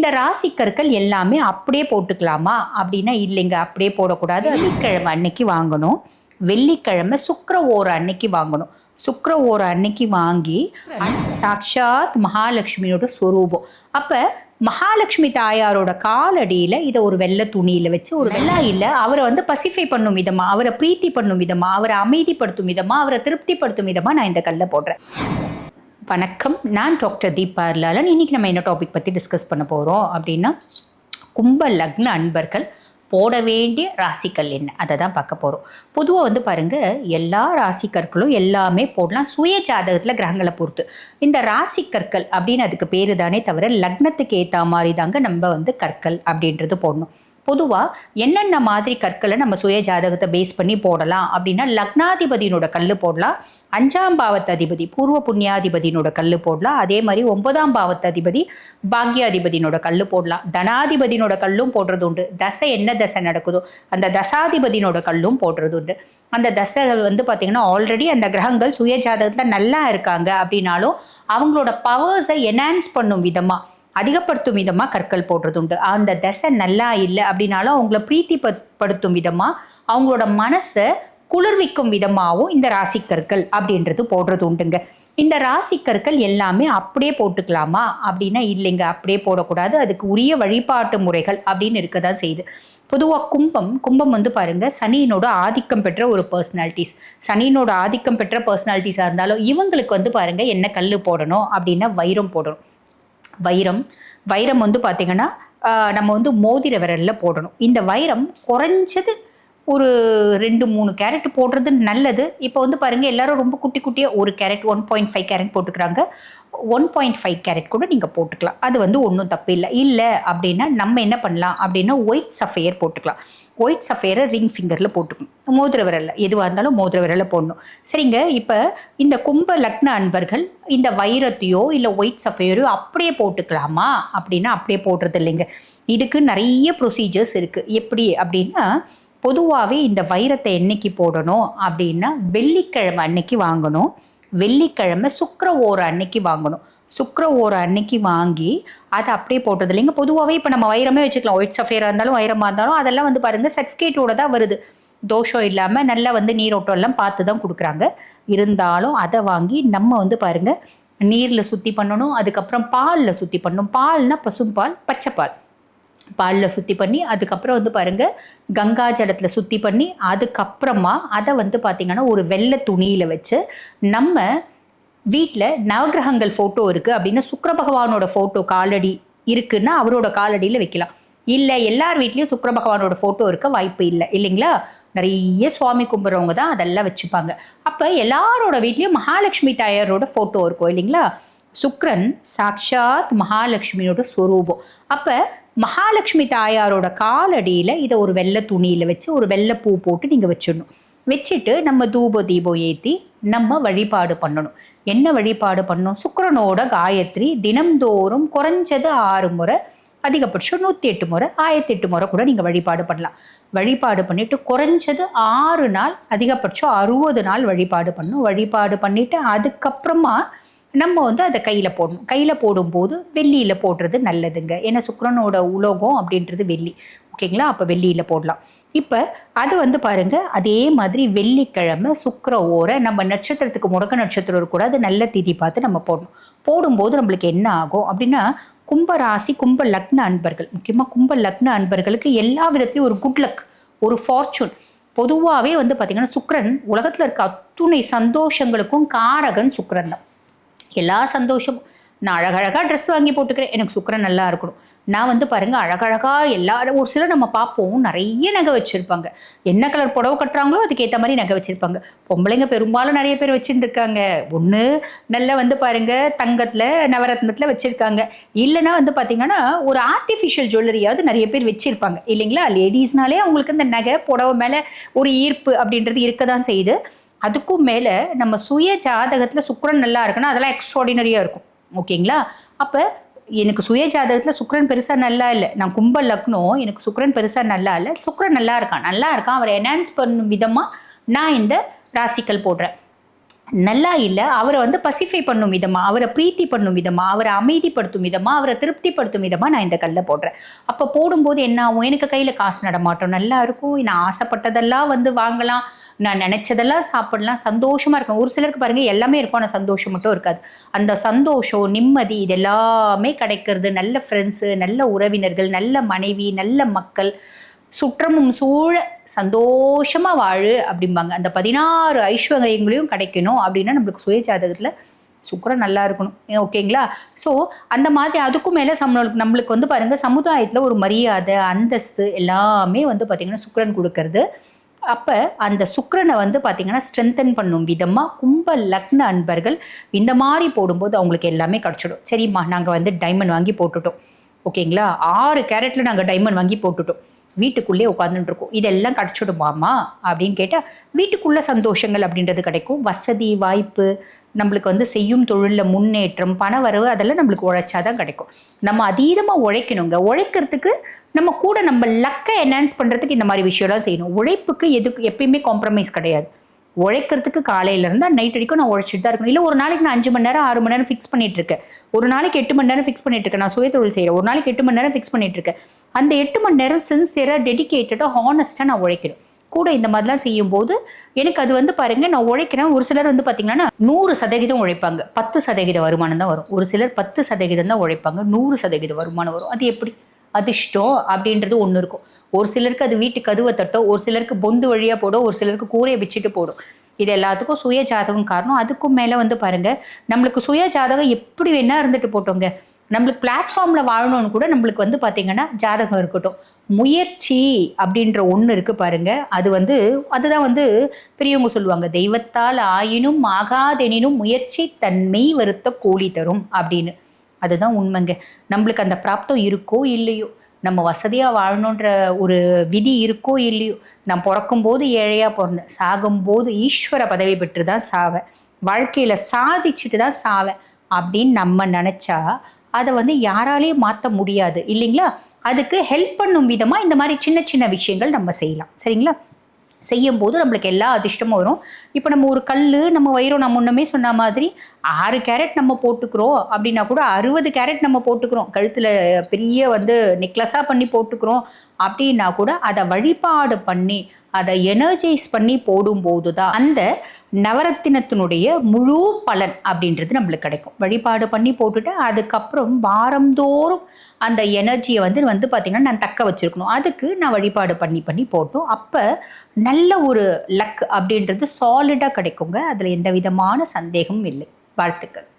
இந்த ராசிக்கற்கள் எல்லாமே அப்படியே போட்டுக்கலாமா? அப்படின்னா இல்லைங்க அப்படியே போடக்கூடாது. வெள்ளிக்கிழமை அன்னைக்கு வாங்கணும். வெள்ளிக்கிழமை சுக்கர ஓர அன்னைக்கு வாங்கணும். சுக்கர ஓர அன்னைக்கு வாங்கி சாக்ஷாத் மகாலட்சுமியோட ஸ்வரூபம். அப்போ மகாலட்சுமி தாயாரோட காலடியில் இதை ஒரு வெள்ளை துணியில் வச்சு ஒரு வெள்ளா இல்லை அவரை வந்து பசிஃபை பண்ணும் விதமா அவரை பிரீத்தி பண்ணும் விதமா அவரை அமைதிப்படுத்தும் விதமா அவரை திருப்திப்படுத்தும் விதமா நான் இந்த கல்லை போடுறேன். வணக்கம். நான் டாக்டர் தீபா லாலன் இன்றைக்கி நம்ம என்ன டாபிக் பற்றி டிஸ்கஸ் பண்ண போகிறோம் அப்படின்னா கும்ப லக்ன அன்பர்கள் போட வேண்டிய ராசிக்கல் என்ன? அதை தான் பார்க்க போகிறோம் பொதுவாக வந்து பாருங்கள் எல்லா ராசிக்கற்களும் எல்லாமே போடலாம். சுய ஜாதகத்தில் கிரகங்களை பொறுத்து. இந்த ராசிக்கற்கள் அப்படின்னு அதுக்கு பேர் தானே தவிர லக்னத்துக்கு ஏற்ற மாதிரி தாங்க நம்ம வந்து கற்கள் அப்படின்றது போடணும். பொதுவாக என்னென்ன மாதிரி கற்களை நம்ம சுய ஜாதகத்தை பேஸ் பண்ணி போடலாம்? அப்படின்னா லக்னாதிபதியினோட கல் போடலாம். அஞ்சாம் பாவத்து அதிபதி பூர்வ புண்ணியாதிபதியினோட கல் போடலாம். அதே மாதிரி ஒன்பதாம் பாவத்து அதிபதி பாக்யாதிபதியினோட கல் போடலாம். தனாதிபதியினோட கல்லும் போடுறது உண்டு. தசை என்ன தசை நடக்குதோ அந்த தசாதிபதியினோட கல்லும் போடுறது உண்டு. அந்த தசை வந்து பார்த்திங்கன்னா ஆல்ரெடி அந்த கிரகங்கள் சுய ஜாதகத்தில் நல்லா இருக்காங்க. அப்படின்னாலும் அவங்களோட பவர்ஸை என்ஹான்ஸ் பண்ணும் விதமாக அதிகப்படுத்தும் விதமாக கற்கள் போடுறது உண்டு அந்த தசை நல்லா இல்லை அப்படின்னாலும் அவங்கள பிரீத்தி படுத்தும் விதமாக அவங்களோட மனசை குளிர்விக்கும் விதமாகவும் இந்த ராசிக்கற்கள் அப்படின்றது போடுறது உண்டுங்க இந்த ராசிக்கற்கள் எல்லாமே அப்படியே போட்டுக்கலாமா? அப்படின்னா இல்லைங்க. அப்படியே போடக்கூடாது. அதுக்கு உரிய வழிபாட்டு முறைகள் அப்படின்னு இருக்க தான் செய்யுது. பொதுவாக கும்பம் கும்பம் வந்து பாருங்க சனியினோட ஆதிக்கம் பெற்ற ஒரு பர்சனாலிட்டிஸ் சனியினோட ஆதிக்கம் பெற்ற பர்சனாலிட்டிஸாக இருந்தாலும் இவங்களுக்கு வந்து பாருங்க என்ன கல் போடணும் அப்படின்னா வைரம் போடணும். வைரம். வைரம் வந்து பார்த்திங்கன்னா நம்ம வந்து மோதிர விரலில் போடணும். இந்த வைரம் குறைஞ்சது ஒரு ரெண்டு மூணு கேரட் போடுறது நல்லது. இப்போ வந்து பாருங்கள் எல்லாரும் ரொம்ப குட்டி குட்டியாக ஒரு carat one point five carat போட்டுக்கிறாங்க. ஒன் பாயிண்ட் ஃபைவ் கேரட் கூட நீங்கள் போட்டுக்கலாம். அது வந்து ஒன்றும் தப்பு இல்லை. இல்லை அப்படின்னா நம்ம என்ன பண்ணலாம் அப்படின்னா ஒயிட் சஃபையர் போட்டுக்கலாம். ஒயிட் சஃபையரை ரிங் ஃபிங்கரில் போட்டுக்கணும். மோதிர விரலில் எதுவாக இருந்தாலும் மோதிர விரலில் போடணும். சரிங்க இப்போ இந்த கும்ப லக்ன அன்பர்கள் இந்த வைரத்தையோ இல்லை ஒயிட் சஃபையரோ அப்படியே போட்டுக்கலாமா? அப்படின்னா அப்படியே போடுறது இல்லைங்க. இதுக்கு நிறைய ப்ரொசீஜர்ஸ் இருக்குது எப்படி அப்படின்னா பொதுவாகவே இந்த வைரத்தை என்னைக்கு போடணும் அப்படின்னா வெள்ளிக்கிழமை அன்னைக்கு வாங்கணும். வெள்ளிக்கிழமை சுக்கர ஓர அன்னைக்கு வாங்கணும். சுக்கர ஓர அன்னைக்கு வாங்கி அதை அப்படியே போட்டது இல்லைங்க. பொதுவாகவே இப்போ நம்ம வைரமே வச்சுக்கலாம். ஒயிட் சஃபேராக இருந்தாலும் வைரமாக இருந்தாலும் அதெல்லாம் வந்து பாருங்கள் சர்டிஃபிகேட்டோட தான் வருது. தோஷம் இல்லாமல் நல்லா வந்து நீரோட்டம் எல்லாம் பார்த்து தான் கொடுக்குறாங்க. இருந்தாலும் அதை வாங்கி நம்ம வந்து பாருங்கள் நீரில் சுத்தி பண்ணணும். அதுக்கப்புறம் பாலில் சுற்றி பண்ணணும். பால்னால் பசும்பால் பச்சைப்பால். பாலில் சுத்தி பண்ணி அதுக்கப்புறம் வந்து பாருங்கள் கங்கா ஜலத்தில் சுத்தி பண்ணி அதுக்கப்புறமா அதை வந்து பார்த்திங்கன்னா ஒரு வெள்ளை துணியில் வச்சு நம்ம வீட்டில் நவகிரகங்கள் ஃபோட்டோ இருக்குது அப்படின்னா சுக்கர பகவானோட ஃபோட்டோ காலடி இருக்குன்னா அவரோட காலடியில் வைக்கலாம். இல்லை எல்லார் வீட்லேயும் சுக்கர பகவானோட ஃபோட்டோ இருக்க வாய்ப்பு இல்லை. இல்லைங்களா? நிறைய சுவாமி கும்பிட்றவங்க தான் அதெல்லாம் வச்சுப்பாங்க. அப்போ எல்லாரோட வீட்லேயும் மகாலட்சுமி தாயாரோட ஃபோட்டோ இருக்கும் இல்லைங்களா? சுக்ரன் சாக்ஷாத் மகாலட்சுமியோட ஸ்வரூபம் அப்போ மகாலட்சுமி தாயாரோட காலடியில் இதை ஒரு வெள்ளை துணியில் வச்சு ஒரு வெள்ளை பூ போட்டு நீங்கள் வச்சிடணும். வச்சுட்டு நம்ம தூப தீபம் ஏற்றி நம்ம வழிபாடு பண்ணணும். என்ன வழிபாடு பண்ணணும்? சுக்கரனோட காயத்ரி தினம்தோறும் குறைஞ்சது ஆறு முறை அதிகபட்சம் நூற்றி எட்டு முறை ஆயிரத்தி எட்டு முறை கூட நீங்கள் வழிபாடு பண்ணலாம். வழிபாடு பண்ணிவிட்டு குறைஞ்சது ஆறு நாள் அதிகபட்சம் அறுபது நாள் வழிபாடு பண்ணணும். வழிபாடு பண்ணிவிட்டு அதுக்கப்புறமா நம்ம வந்து அதை கையில் போடணும். கையில் போடும்போது வெள்ளியில் போடுறது நல்லதுங்க. ஏன்னா சுக்கரனோட உலோகம் அப்படின்றது வெள்ளி. ஓகேங்களா? அப்போ வெள்ளியில் போடலாம். இப்போ அது வந்து பாருங்க அதே மாதிரி வெள்ளிக்கிழமை சுக்கர ஓரை நம்ம நட்சத்திரத்துக்கு முடக்க நட்சத்திரம் கூட அது நல்ல திதி பார்த்து நம்ம போடணும். போடும்போது நம்மளுக்கு என்ன ஆகும் அப்படின்னா கும்ப ராசி கும்ப லக்ன அன்பர்கள். முக்கியமாக கும்ப லக்ன அன்பர்களுக்கு எல்லா விதத்துலையும் ஒரு குட் லக் ஒரு ஃபார்ச்சூன் பொதுவாகவே வந்து பார்த்திங்கன்னா சுக்கரன் உலகத்தில் இருக்க அத்துணை சந்தோஷங்களுக்கும் காரகன் சுக்கரன் தான். எல்லா சந்தோஷமும் நான் அழகழகாக ட்ரெஸ் வாங்கி போட்டுக்கிறேன். எனக்கு சுக்கிரன் நல்லா இருக்கணும். நான் வந்து பாருங்கள் அழகழகாக எல்லாரும் ஒரு சிலர் நம்ம பார்ப்போம் நிறைய நகை வச்சுருப்பாங்க. என்ன கலர் புடவை கட்டுறாங்களோ அதுக்கேற்ற மாதிரி நகை வச்சுருப்பாங்க. பொம்பளைங்க பெரும்பாலும் நிறைய பேர் வச்சுட்டு இருக்காங்க ஒன்று நல்லா வந்து பாருங்கள் தங்கத்தில் நவரத்னத்தில் வச்சுருக்காங்க. இல்லைன்னா வந்து பார்த்தீங்கன்னா ஒரு ஆர்டிஃபிஷியல் ஜுவல்லரியாவது நிறைய பேர் வச்சுருப்பாங்க. இல்லைங்களா? லேடிஸ்னாலே அவங்களுக்கு இந்த நகை புடவை மேலே ஒரு ஈர்ப்பு அப்படின்றது இருக்க தான் செய்யுது. அதுக்கும் மேலே நம்ம சுய ஜாதகத்தில் சுக்கரன் நல்லா இருக்குன்னா அதெல்லாம் எக்ஸ்ட்ராடினரியாக இருக்கும். ஓகேங்களா? அப்போ எனக்கு சுய ஜாதகத்தில் சுக்கரன் பெருசாக நல்லா இல்லை. நான் கும்ப லக்னம் எனக்கு சுக்கரன் பெருசாக நல்லா இல்லை. சுக்கரன் நல்லா இருக்கான். நல்லா இருக்கான். அவரை என்ஹான்ஸ் பண்ணும் விதமாக நான் இந்த ராசிக்கல் போடுறேன். நல்லா இல்லை. அவரை வந்து பசிஃபை பண்ணும் விதமாக அவரை பிரீத்தி பண்ணும் விதமாக அவரை அமைதிப்படுத்தும் விதமாக அவரை திருப்திப்படுத்தும் விதமாக நான் இந்த கல்லை போடுறேன். அப்போ போடும்போது என்ன ஆகும்? எனக்கு கையில் காசு நடமாட்டோம் நல்லா இருக்கும். நான் ஆசைப்பட்டதெல்லாம் வந்து வாங்கலாம். நான் நினச்சதெல்லாம் சாப்பிடலாம் சந்தோஷமாக இருக்கும் ஒரு சிலருக்கு பாருங்கள் எல்லாமே இருக்கும் ஆனால் சந்தோஷம் மட்டும் இருக்காது. அந்த சந்தோஷம் நிம்மதி இது எல்லாமே கிடைக்கிறது. நல்ல ஃப்ரெண்ட்ஸு நல்ல உறவினர்கள் நல்ல மனைவி நல்ல மக்கள் சுற்றமும் சூழ சந்தோஷமாக வாழு அப்படிம்பாங்க. அந்த பதினாறு ஐஸ்வர்யங்களையும் கிடைக்கணும் அப்படின்னா நம்மளுக்கு சுய ஜாதகத்தில் சுக்கரம் நல்லா இருக்கணும். ஓகேங்களா? ஸோ அந்த மாதிரி அதுக்கும் மேலே நம்மளுக்கு நம்மளுக்கு வந்து பாருங்கள் சமுதாயத்தில் ஒரு மரியாதை அந்தஸ்து எல்லாமே வந்து பார்த்திங்கன்னா சுக்கரன் கொடுக்கறது. அப்போ அந்த சுக்கரனை வந்து பார்த்திங்கன்னா ஸ்ட்ரென்தன் பண்ணும் விதமாக கும்ப லக்ன அன்பர்கள் இந்த மாதிரி போடும்போது அவங்களுக்கு எல்லாமே கிடச்சிடும். சரிம்மா நாங்கள் வந்து டைமண்ட் வாங்கி போட்டுட்டோம். ஓகேங்களா ஆறு கேரட்டில் நாங்கள் டைமண்ட் வாங்கி போட்டுட்டோம். வீட்டுக்குள்ளே உட்காந்துட்டு இருக்கோம் இதெல்லாம் கிடச்சிடுமாமா அப்படின்னு கேட்டால் வீட்டுக்குள்ளே சந்தோஷங்கள் அப்படின்றது கிடைக்கும். வசதி வாய்ப்பு நம்மளுக்கு வந்து செய்யும் தொழிலில் முன்னேற்றம் பண வரவு அதெல்லாம் நம்மளுக்கு உழைச்சாதான் கிடைக்கும். நம்ம அதீதமாக உழைக்கணுங்க. உழைக்கிறதுக்கு நம்ம கூட நம்ம லக்கை என்ஹான்ஸ் பண்ணுறதுக்கு இந்த மாதிரி விஷயம்லாம் செய்யணும். உழைப்புக்கு எதுக்கு எப்பயுமே காம்ப்ரமைஸ் கிடையாது. உழைக்கிறதுக்கு காலையிலேருந்து நைட் வரைக்கும் நான் உழைச்சிட்டு தான் இருக்கணும். இல்லை ஒரு நாளைக்கு நான் அஞ்சு மணி நேரம் ஆறு மணி நேரம் ஃபிக்ஸ் பண்ணிட்டு இருக்கேன். ஒரு நாளைக்கு எட்டு மணி நேரம் ஃபிக்ஸ் பண்ணிட்டு இருக்கேன். நான் சுய தொழில் செய்கிறேன் ஒரு நாளைக்கு எட்டு மணி நேரம் ஃபிக்ஸ் பண்ணிட்டு இருக்கேன். அந்த எட்டு மணி நேரம் சின்சியராக டெடிக்கேட்டடாக ஹானஸ்ட்டாக நான் உழைக்கணும். கூட இந்த மாதிரிலாம் செய்யும்போது எனக்கு அது வந்து பாருங்க நான் உழைக்கிறேன். ஒரு சிலர் வந்து பார்த்தீங்கன்னா நூறு சதவீதம் உழைப்பாங்க. பத்து சதவீத வருமானம் தான் வரும். ஒரு சிலர் பத்து சதவீதம் தான் உழைப்பாங்க. நூறு சதவீத வருமானம் வரும். அது எப்படி? அதிர்ஷ்டம் அப்படின்றது ஒன்று இருக்கும். ஒரு சிலருக்கு அது வீட்டு கதுவை தட்டோ ஒரு சிலருக்கு பொந்து வழியாக போடும். ஒரு சிலருக்கு கூரையை வச்சுட்டு போடும். இது எல்லாத்துக்கும் சுய ஜாதகம் காரணம். அதுக்கும் மேலே வந்து பாருங்க நம்மளுக்கு சுய ஜாதகம் எப்படி வேணா இருந்துட்டு போட்டோங்க. நம்மளுக்கு பிளாட்ஃபார்மில் வாழணும்னு கூட நம்மளுக்கு வந்து பார்த்தீங்கன்னா ஜாதகம் இருக்கட்டும். முயற்சி அப்படின்ற ஒன்று இருக்கு பாருங்க. அது வந்து அதுதான் வந்து பெரியவங்க சொல்லுவாங்க தெய்வத்தால் ஆயினும் ஆகாதெனினும் முயற்சி தன்மை வருத்த கூலி தரும் அப்படின்னு. அதுதான் உண்மைங்க. நம்மளுக்கு அந்த பிராப்தம் இருக்கோ இல்லையோ நம்ம வசதியாக வாழணுன்ற ஒரு விதி இருக்கோ இல்லையோ நான் பிறக்கும்போது ஏழையாக பிறந்தேன் சாகும்போது ஈஸ்வர பதவி பெற்று தான் சாவேன் வாழ்க்கையில் சாதிச்சுட்டு தான் சாவேன் அப்படின்னு நம்ம நினச்சா அதை வந்து யாராலையும் மாற்ற முடியாது இல்லைங்களா? அதுக்கு ஹெல்ப் பண்ணும் விதமாக இந்த மாதிரி சின்ன சின்ன விஷயங்கள் நம்ம செய்யலாம். சரிங்களா? செய்யும் போது நம்மளுக்கு எல்லா அதிர்ஷ்டமும் வரும். இப்போ நம்ம ஒரு கல் நம்ம வயிறும் நம்ம முன்னமே சொன்ன மாதிரி ஆறு கேரட் நம்ம போட்டுக்கிறோம் அப்படின்னா கூட அறுபது கேரட் நம்ம போட்டுக்கிறோம். கழுத்தில் பெரிய வந்து நெக்லஸாக பண்ணி போட்டுக்கிறோம் அப்படின்னா கூட அதை வழிபாடு பண்ணி அதை எனர்ஜைஸ் பண்ணி போடும்போது தான் அந்த நவரத்தினத்தினுடைய முழு பலன் அப்படின்றது நம்மளுக்கு கிடைக்கும். வழிபாடு பண்ணி போட்டுட்டு அதுக்கப்புறம் வாரந்தோறும் அந்த எனர்ஜியை வந்து வந்து பார்த்திங்கன்னா நான் தக்க வச்சுருக்கணும். அதுக்கு நான் வழிபாடு பண்ணி பண்ணி போட்டோம். அப்போ நல்ல ஒரு லக் அப்படின்றது சாலிடாக கிடைக்குங்க. அதில் எந்த விதமான சந்தேகமும் இல்லை. வாழ்த்துக்கள்.